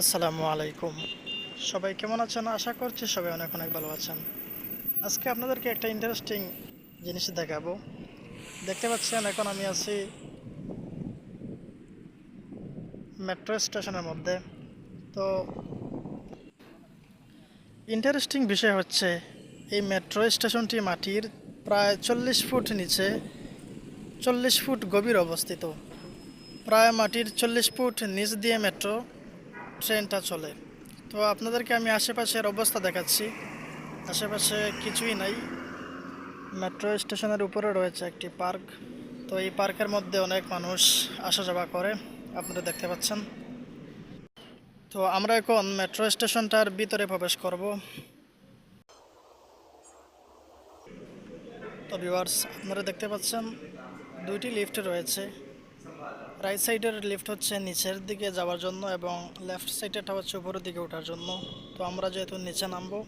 আসসালামু আলাইকুম। সবাই কেমন আছেন? আশা করছি সবাই অনেক অনেক ভালো আছেন। আজকে আপনাদেরকে একটা ইন্টারেস্টিং জিনিস দেখাবো। দেখতে পাচ্ছেন, এখন আমি আছি মেট্রো স্টেশনের মধ্যে। তো ইন্টারেস্টিং বিষয় হচ্ছে, এই মেট্রো স্টেশনটি মাটির প্রায় চল্লিশ ফুট নিচে, চল্লিশ ফুট গভীর অবস্থিত। প্রায় মাটির চল্লিশ ফুট নিচ দিয়ে মেট্রো ট্রেনটা চলে। তো আপনাদেরকে আমি আশেপাশের অবস্থা দেখাচ্ছি। আশেপাশে কিছুই নাই। মেট্রো স্টেশনের উপরে রয়েছে একটি পার্ক। তো এই পার্কের মধ্যে অনেক মানুষ আসা যাওয়া করে। আপনারা দেখতে পাচ্ছেন। তো আমরা এখন মেট্রো স্টেশনটার ভিতরে প্রবেশ করব। তো ভিউয়ার্স আপনারা দেখতে পাচ্ছেন দুইটি লিফট রয়েছে। রাইট সাইডের লিফট হচ্ছে নিচের দিকে যাওয়ার জন্য এবং লেফট সাইডেরটা হচ্ছে উপরের দিকে ওঠার জন্য। তো আমরা যেহেতু নিচে নামবো,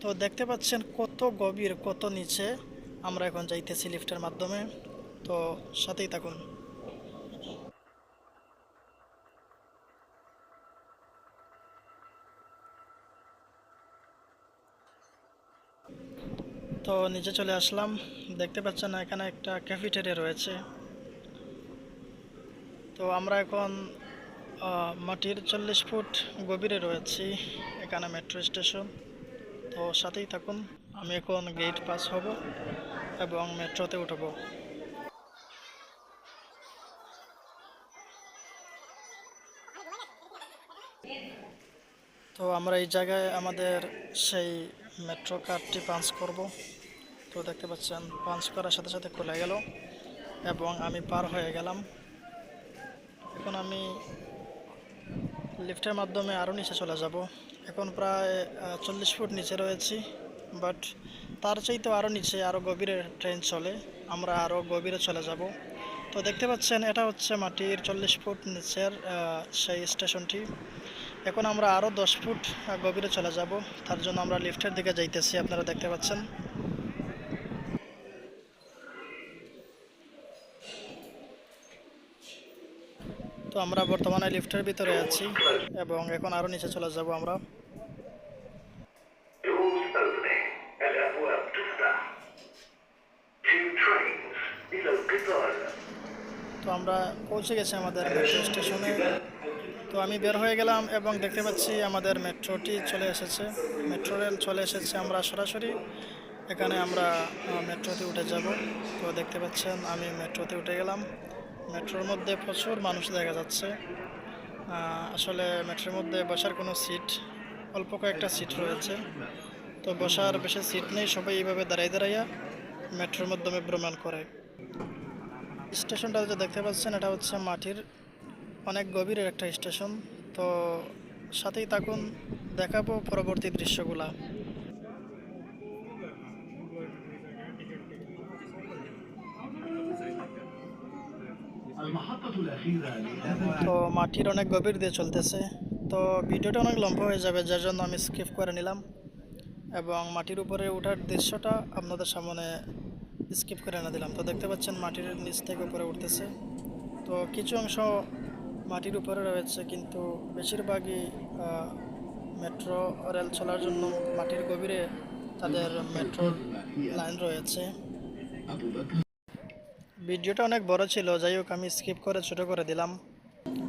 তো দেখতে পাচ্ছেন কত গভীর, কত নিচে আমরা এখন যাইতেছি লিফটের মাধ্যমে। তো সাথেই থাকুন। তো নিচে চলে আসলাম। দেখতে পাচ্ছেন এখানে একটা ক্যাফেটেরিয়া রয়েছে। তো আমরা এখন মাটির চল্লিশ ফুট গভীরে রয়েছি, এখানে মেট্রো স্টেশন। তো সাথেই থাকুন, আমি এখন গেট পাস হব এবং মেট্রোতে উঠব। তো আমরা এই জায়গায় আমাদের সেই মেট্রো কার্ডটি পাঞ্চ করব। তো দেখতে পাচ্ছেন, পাঞ্চ করার সাথে সাথে খুলে গেল এবং আমি পার হয়ে গেলাম। এখন আমি লিফটের মাধ্যমে আরও নিচে চলে যাব। এখন প্রায় চল্লিশ ফুট নিচে রয়েছি বাট তার চাইতেও আরও নিচে আরও গভীরে ট্রেন চলে। আমরা আরও গভীরে চলে যাব। তো দেখতে পাচ্ছেন, এটা হচ্ছে মাটির চল্লিশ ফুট নিচের সেই স্টেশনটি। এখন আমরা আরও দশ ফুট গভীরে চলে যাব। তার জন্য আমরা লিফটের দিকে যাইতেছি, আপনারা দেখতে পাচ্ছেন। তো আমরা বর্তমানে লিফটের ভিতরে আছি এবং এখন আরও নিচে চলে যাব আমরা। তো আমরা পৌঁছে গেছি আমাদের মেট্রো স্টেশনে তো আমি বের হয়ে গেলাম এবং দেখতে পাচ্ছি আমাদের মেট্রোটি চলে এসেছে। মেট্রো রেল চলে এসেছে আমরা সরাসরি। এখানে আমরা মেট্রোতে উঠে যাব। তো দেখতে পাচ্ছেন আমি মেট্রোতে উঠে গেলাম। মেট্রোর মধ্যে প্রচুর মানুষ দেখা যাচ্ছে। আসলে মেট্রোর মধ্যে বসার কোনো সিট, অল্প কয়েকটা সিট রয়েছে। তো বসার বেশি সিট নেই, সবাই এইভাবে দাঁড়াই দাঁড়াইয়া মেট্রোর মাধ্যমে ভ্রমণ করে। স্টেশনটা যে দেখতে পাচ্ছেন, এটা হচ্ছে মাটির অনেক গভীরের একটা স্টেশন। তো সাথেই থাকুন, দেখাবো পরবর্তী দৃশ্যগুলা। তো মাটির অনেক গভীর দিয়ে চলতেছে। তো ভিডিওটা অনেক লম্বা হয়ে যাবে, যার জন্য আমি স্কিপ করে নিলাম। এবং মাটির উপরে উঠার দৃশ্যটা আপনাদের সামনে স্কিপ করে এনে দিলাম। তো দেখতে পাচ্ছেন মাটির নিচ থেকে উপরে উঠতেছে। তো কিছু অংশ মাটির উপরে রয়েছে, কিন্তু বেশিরভাগই মেট্রো রেল চলার জন্য মাটির গভীরে তাদের মেট্রোর লাইন রয়েছে। ভিডিওটা অনেক বড় ছিল, যাই হোক আমি স্কিপ করে ছোট করে দিলাম।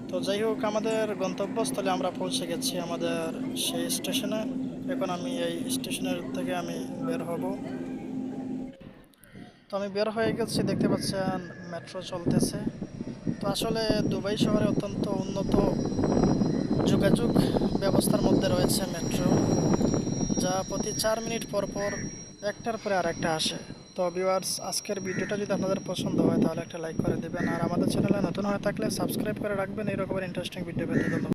তো যাই হোক, আমাদের গন্তব্যস্থলে আমরা পৌঁছে গেছি আমাদের সেই স্টেশনে। এখন আমি এই স্টেশনের থেকে আমি বের হব। তো আমি বের হয়ে গেছি, দেখতে পাচ্ছেন মেট্রো চলতেছে। তো আসলে দুবাই শহরে অত্যন্ত উন্নত যোগাযোগ ব্যবস্থার মধ্যে রয়েছে মেট্রো, যা প্রতি চার মিনিট পর পর একটার পরে আর একটা আসে। তো ভিউয়ার্স আজকের ভিডিওটা যদি আপনাদের পছন্দ হয় তাহলে একটা লাইক করে দেবেন। আর আমাদের চ্যানেলে নতুন হয়ে থাকলে সাবস্ক্রাইব করে রাখবেন। এই রকমের ইন্টারেস্টিং ভিডিও পেতে ধন্যবাদ।